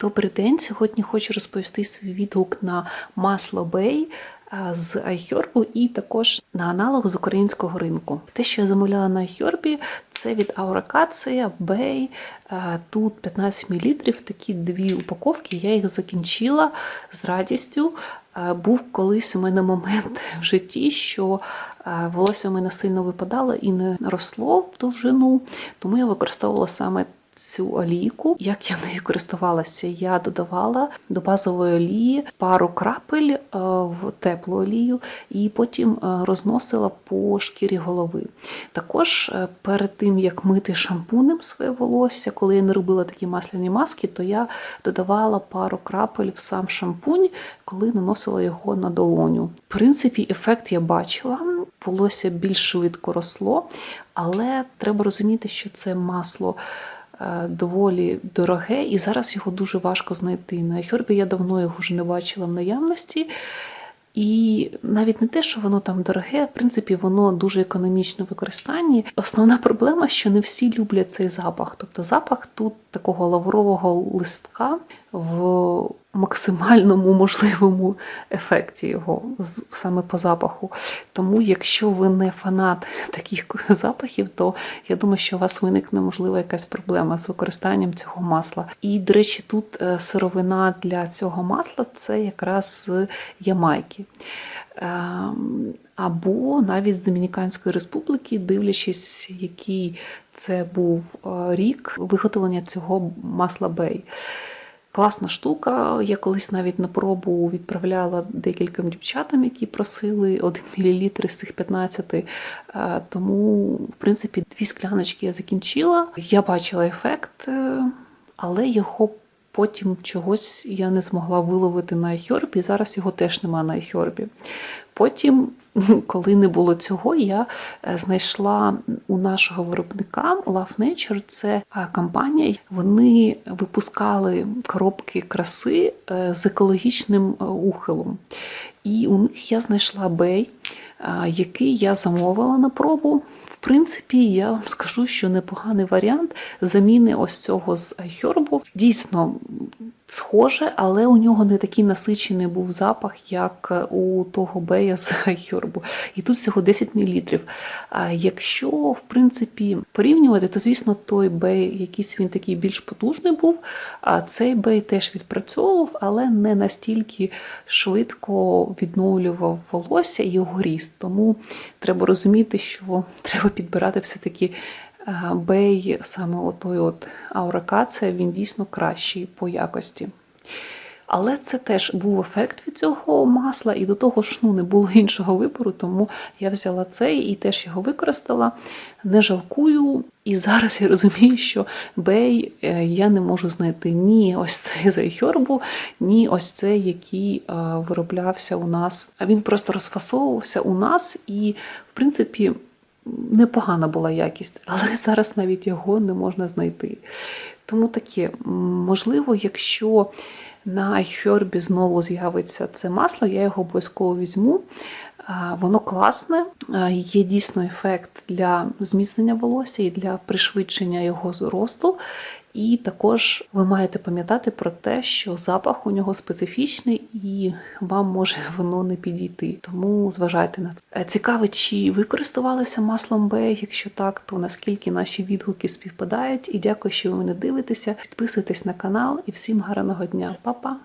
Добрий день! Сьогодні хочу розповісти свій відгук на масло Бей з iHerb і також на аналог з українського ринку. Те, що я замовляла на iHerb, це від Auracacea Бей. Тут 15 мл, такі дві упаковки. Я їх закінчила з радістю. Був колись у мене момент в житті, що волосся у мене сильно випадало і не росло в довжину, тому я використовувала саме цю олійку. Як я нею користувалася? Я додавала до базової олії пару крапель е, в теплу олію і потім е, розносила по шкірі голови. Також е, перед тим, як мити шампунем своє волосся, коли я не робила такі масляні маски, то я додавала пару крапель в сам шампунь, коли наносила його на долоню. В принципі, ефект я бачила, волосся більш швидко росло, але треба розуміти, що це масло доволі дороге, і зараз його дуже важко знайти. На Хьорбі я давно його вже не бачила в наявності. І навіть не те, що воно там дороге, в принципі, воно дуже економічно в використанні. Основна проблема, що не всі люблять цей запах. Тобто запах тут такого лаврового листка в максимальному можливому ефекті його саме по запаху. Тому, якщо ви не фанат таких запахів, то я думаю, що у вас виникне можливо якась проблема з використанням цього масла. І, до речі, тут е, сировина для цього масла це якраз з Ямайки. Ем, Або навіть з Домініканської республіки, дивлячись, який це був е, рік виготовлення цього масла Бей. Класна штука. Я колись навіть на пробу відправляла декільком дівчатам, які просили 1 мл з цих 15. Е, Тому, в принципі, дві скляночки я закінчила. Я бачила ефект, е, але його потім чогось я не змогла виловити на iHerb, зараз його теж нема на iHerb. Потім, коли не було цього, я е, знайшла у нашого виробника Love Nature, це е, компанія. Вони випускали коробки краси е, з екологічним ухилом. І у них я знайшла бей, який я замовила на пробу. В принципі, я вам скажу, що непоганий варіант заміни ось цього з iHerb. Дійсно схоже, але у нього не такий насичений був запах, як у того бея з iHerb. І тут всього 10 мл. Якщо, в принципі, порівнювати, то, звісно, той бей, якийсь він такий більш потужний був, а цей бей теж відпрацьовував, але не настільки швидко відновлював волосся і його ріст. Тому треба розуміти, що треба підбирати все-таки е, бей, саме отой от ауракація, він дійсно кращий по якості. Але це теж був ефект від цього масла, і до того ж ну, не було іншого вибору, тому я взяла цей і теж його використала. Не жалкую. І зараз я розумію, що бей е, я не можу знайти ні ось цей з iHerb, ні ось цей, який е, вироблявся у нас. А він просто розфасовувався у нас, і, в принципі, непогана була якість, але зараз навіть його не можна знайти. Тому таке, можливо, якщо на iHerb знову з'явиться це масло, я його обов'язково візьму. Воно класне, є дійсно ефект для зміцнення волосся і для пришвидшення його зросту. І також ви маєте пам'ятати про те, що запах у нього специфічний і вам може воно не підійти. Тому зважайте на це. Е, Цікаво, чи ви користувалися маслом Б? Якщо так, то наскільки наші відгуки співпадають. І дякую, що ви мене дивитеся. Підписуйтесь на канал і всім гарного дня. Па-па!